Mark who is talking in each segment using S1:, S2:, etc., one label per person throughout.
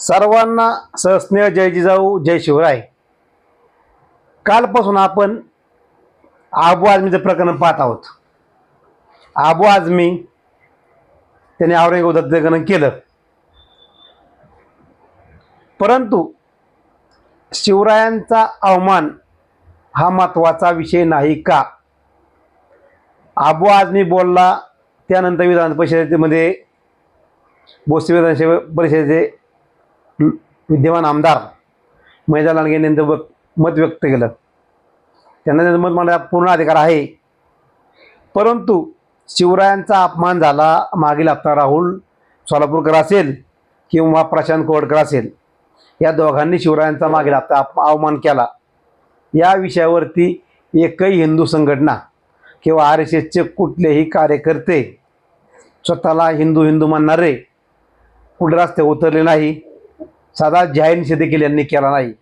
S1: सर्वांना सहस्नेह जय जिजाऊ जय शिवराय. कालपासून आपण आबू आजमीचं प्रकरण पाहत आहोत. आबू आजमी त्याने औरंगाबाद हत्याकरण केलं. परंतु शिवरायांचा अवमान हा महत्त्वाचा विषय नाही का? आबू आजमी बोलला त्यानंतर विधान परिषदेमध्ये बोस्ती विधानसभा परिषदेचे विद्यमान आमदार मैदा लांडगे यांनी त्यांचं मत व्यक्त केलं. त्यांना त्यांचं मत मांडण्याचा पूर्ण अधिकार आहे. परंतु शिवरायांचा अपमान झाला मागील हप्ता राहुल सोलापूरकर असेल किंवा प्रशांत कोवडकर असेल या दोघांनी शिवरायांचा मागील हप्ता अवमान केला. या विषयावरती एकही हिंदू संघटना किंवा आर एस एसचे कुठलेही कार्यकर्ते स्वतःला हिंदू हिंदू मानणारे कुठे रस्ते उतरले नाही. सदा जाहीर निषेध यांनी केला नाही.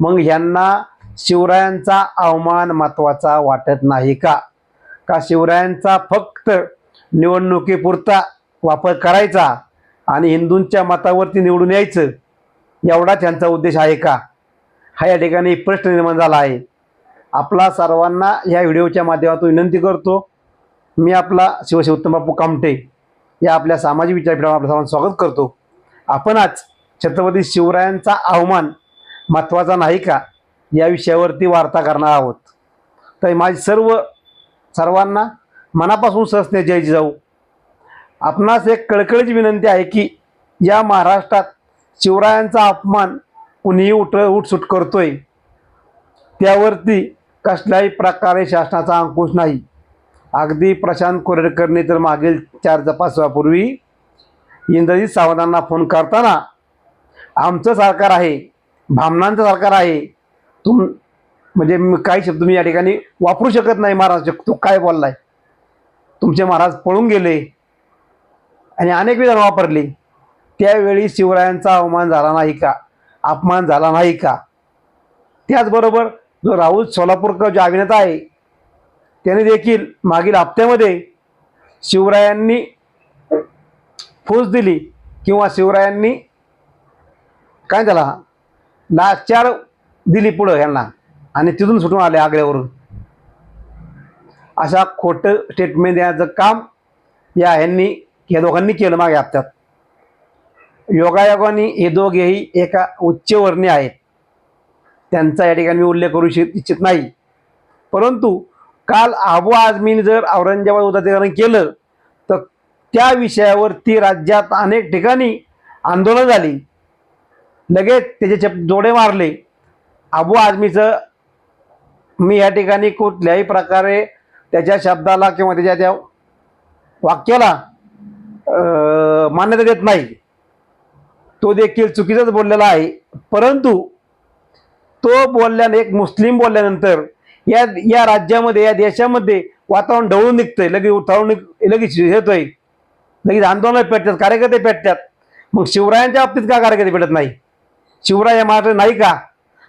S1: मग ह्यांना शिवरायांचा अवमान महत्त्वाचा वाटत नाही का? का शिवरायांचा फक्त निवडणुकीपुरता वापर करायचा आणि हिंदूंच्या मतावरती निवडून यायचं? एवढा त्यांचा उद्देश आहे का? हा या ठिकाणी प्रश्न निर्माण झाला आहे. आपला सर्वांना ह्या व्हिडिओच्या माध्यमातून विनंती करतो. मी आपला शिवशिवोत्तम बापू कामटे या आपल्या सामाजिक विचारपीठावर आपल्या सर्वांना स्वागत करतो. आपण आज छत्रपती शिवरायांचा अवमान महत्त्वाचा नाही का? या विषयावरती वार्ता करणार आहोत. तर माझी सर्व सर्वांना मनापासून सहसने जय जाऊ आपणास एक कळकळीची विनंती आहे की या महाराष्ट्रात शिवरायांचा अपमान कुणीही उठ उठसूट करतोय. त्यावरती कसल्याही प्रकारे शासनाचा अंकुश नाही. अगदी प्रशांत कोरेडकरने तर मागील चार जपासवापूर्वी इंद्रजित सावंतांना फोन करताना आमचं सरकार आहे भामनांचं सरकार आहे तुम म्हणजे काही शब्द मी या ठिकाणी वापरू शकत नाही महाराज तो काय बोललाय? तुमचे महाराज पळून गेले आणि अनेक विधान वापरली. त्यावेळी शिवरायांचा अवमान झाला नाही का? अपमान झाला नाही का? त्याचबरोबर जो राहुल सोलापूरकर जो अभिनेता आहे त्याने देखील मागील हप्त्यामध्ये शिवरायांनी फूस दिली किंवा शिवरायांनी काय झाला? लाचार दिली पुढं यांना आणि तिथून सुटून आले आगळ्यावरून. अशा खोटं स्टेटमेंट देण्याचं काम या ह्यांनी या दोघांनी केलं मागे हप्त्यात. योगायोगाने हे दोघेही एका उच्चवर्णीय आहेत. त्यांचा या ठिकाणी मी उल्लेख करू इच्छित इच्छित नाही. परंतु काल आबू आझमीने जर औरंगाबाद उदातीकरण केलं तर त्या विषयावरती राज्यात अनेक ठिकाणी आंदोलन झाली. लगेच त्याचे चप जोडे मारले. अबू आजमीचं मी या ठिकाणी कुठल्याही प्रकारे त्याच्या शब्दाला किंवा त्याच्या त्या वाक्याला मान्यता देत नाही. तो देखील चुकीचंच बोललेला आहे. परंतु तो बोलल्याने एक मुस्लिम बोलल्यानंतर या या राज्यामध्ये या देशामध्ये वातावरण ढवळून निघतंय. लगेच उठावून निघ लगेच येतोय लगेच आंदोलन पेटतात कार्यकर्ते पेटतात. मग शिवरायांच्या बाबतीत का कार्यकर्ते पेटत नाही? शिवराय महाराज नाही का?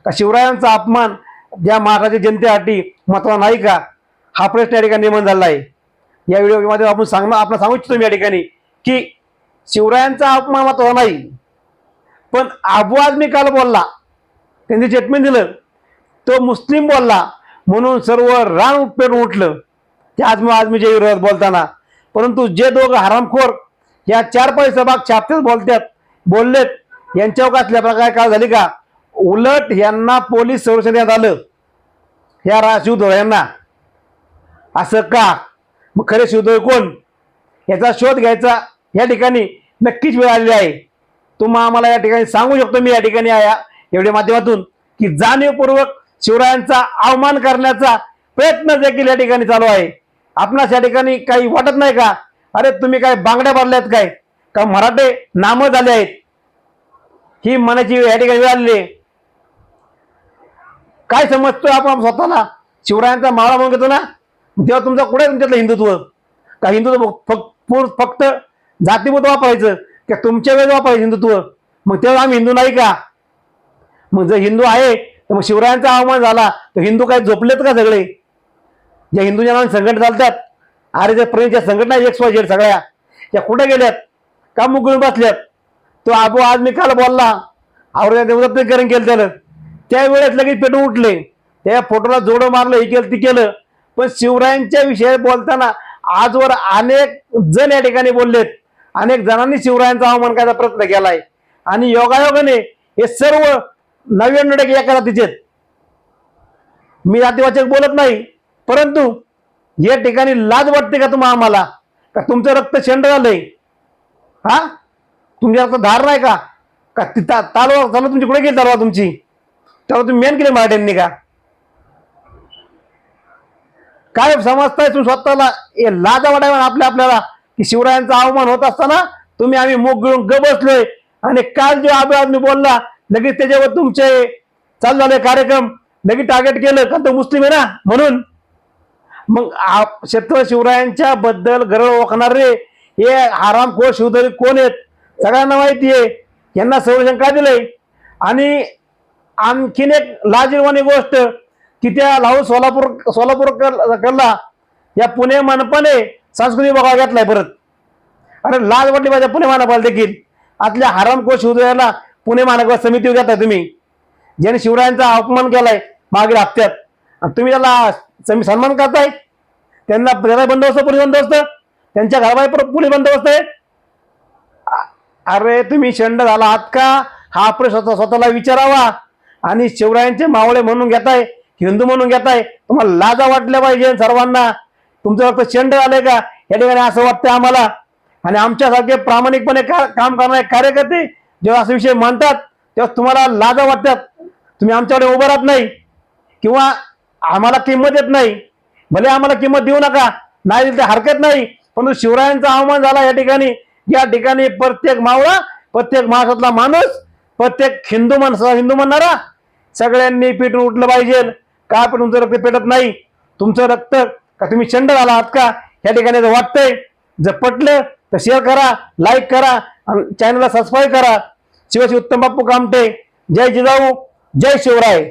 S1: का शिवरायांचा अपमान ज्या महाराष्ट्राच्या जनतेसाठी महत्वा नाही का? हा प्रश्न या ठिकाणी निर्माण झाला आहे. या व्हिडिओमध्ये आपण सांगणं आपण सांगू इच्छितो या ठिकाणी की शिवरायांचा अपमान महत्वा नाही पण आबू आजमी काल बोलला त्यांनी स्टेटमेंट दिलं तो मुस्लिम बोलला म्हणून सर्व रान पेरून उठलं. ते आजमी आजमीच्या विरोधात बोलताना. परंतु जे दोघं हरामखोर या चार पैसे भाग छापतेच बोलतात बोललेत यांच्यावर असल्या प्रकारे काय झाली का? उलट यांना पोलीस संरक्षण देण्यात आलं. या रा शिवधोळ यांना. असं का? मग खरे शिवधोळ कोण? याचा शोध घ्यायचा. या ठिकाणी नक्कीच वेळ आलेली आहे. तुम्हा आम्हाला या ठिकाणी सांगू शकतो मी या ठिकाणी या एवढ्या माध्यमातून की जाणीवपूर्वक शिवरायांचा अवमान करण्याचा प्रयत्न देखील या ठिकाणी चालू आहे. आपणास या ठिकाणी काही वाटत नाही का? अरे तुम्ही काय बांगड्या भरल्यात काय? का मराठे नामं झाले आहेत? ही मनाची या ठिकाणी वेळ आलेली आहे. काय समजतोय आपण स्वतःला? शिवरायांचा माळा म्हणून घेतो ना? तेव्हा तुमचा कुठे तुमच्यातलं हिंदुत्व? का हिंदुत्व फक्त फक्त जातीभूत वापरायचं? का तुमच्या वेळेस वापरायचं हिंदुत्व? मग तेव्हा आम्ही हिंदू नाही का? मग जर हिंदू आहे तर मग शिवरायांचा अवमान झाला तर हिंदू काय झोपलेत का सगळे? ज्या हिंदूच्या नावाने संघटना चालतात अरे त्या प्रेमच्या संघटना एक्स वाय झेड सगळ्या. त्या कुठे गेल्यात? का मुकून बसल्यात? तो आबू आज मी काल बोलला औरंगाबादकरण केलं त्यानं. त्यावेळेस लगेच पेटून उठले. त्या फोटोला जोडं मारलं हे केलं ते केलं. पण शिवरायांच्या विषयात बोलताना आजवर अनेक जण या ठिकाणी बोललेत. अनेक जणांनी शिवरायांचा अवमान करायचा प्रयत्न केलाय. आणि योगायोगाने हे सर्व नव्याण्णव टक्के एका जातीचे मी जातीवाचक बोलत नाही परंतु या ठिकाणी लाज वाटते का तुम्हाला आम्हाला? का तुमचं रक्त शेंड झालंय? हा? तुमच्या असं धार नाही का? का तिथं तालवा चालू तुमची कुठे गेली तालवा तुमची? त्यावर तुम्ही मेन केले मराठ्यांनी का? काय समजताय तुम्ही स्वतःला? हे लाजा वाटायला आपल्या आपल्याला. की शिवरायांचा अवमान होत असताना तुम्ही आम्ही मुख गिळून ग बसलोय. आणि काल जे आबे आदमी बोलला लगेच त्याच्यावर तुमचे चालू झाले कार्यक्रम. लगेच टार्गेट केलं का तो मुस्लिम आहे ना म्हणून. मग आप- शिवरायांच्या बद्दल गरळ ओळखणारे हे आरामखोर शिवधरी कोण आहेत? सगळ्यांना माहिती आहे. यांना संरक्षण का दिलंय? आणि आणखीन एक लाजीरवाणी गोष्ट की त्या लाहू सोलापूर सोलापूर कल्ला या पुणे मनपाने सांस्कृतिक विभाग घेतलाय परत. अरे लाज वाटली पाहिजे पुणे महानगरपाल देखील. आतल्या हरामखोर शिवधराला पुणे महानगर समिती घेताय तुम्ही. ज्याने शिवरायांचा अपमान केलाय मागील हप्त्यात. आणि तुम्ही त्याला सन्मान करताय? त्यांना त्याला बंदोबस्त पोलीस बंदोबस्त? त्यांच्या घराबाहेर पोलीस बंदोबस्त आहे? अरे तुम्ही शंड झाला आहात का? हा प्रश्न स्वतः स्वतःला विचारावा. आणि शिवरायांचे मावळे म्हणून घेताय हिंदू म्हणून घेताय तुम्हाला लाजा वाटल्या पाहिजे सर्वांना. तुमचं फक्त शंड झालंय का? या ठिकाणी असं वाटतं आम्हाला. आणि आमच्यासारखे प्रामाणिकपणे का- काम करणारे कार्यकर्ते जेव्हा असे विषय मांडतात तेव्हा तुम्हाला लाजा वाटतात. तुम्ही आमच्याकडे उभं राहत नाही. किंवा आम्हाला किंमत येत नाही. भले आम्हाला किंमत देऊ नका. नाही तर हरकत नाही. परंतु शिवरायांचा अवमान झाला या ठिकाणी. या ठिकाणी प्रत्येक मावळा प्रत्येक महाराष्ट्रातला माणूस प्रत्येक हिंदू माणसाला हिंदू म्हणणारा सगळ्यांनी पेटून उठलं पाहिजे. का पण तुमचं रक्त पेटत नाही? तुमचं रक्त का तुम्ही चंड झाला आहात का? या ठिकाणी जर वाटतंय जर पटलं तर शेअर करा लाईक करा आणि चॅनलला सबस्क्राईब करा. शिवाजी उत्तम बाप्पू कामटे जय जिजाऊ जय शिवराय.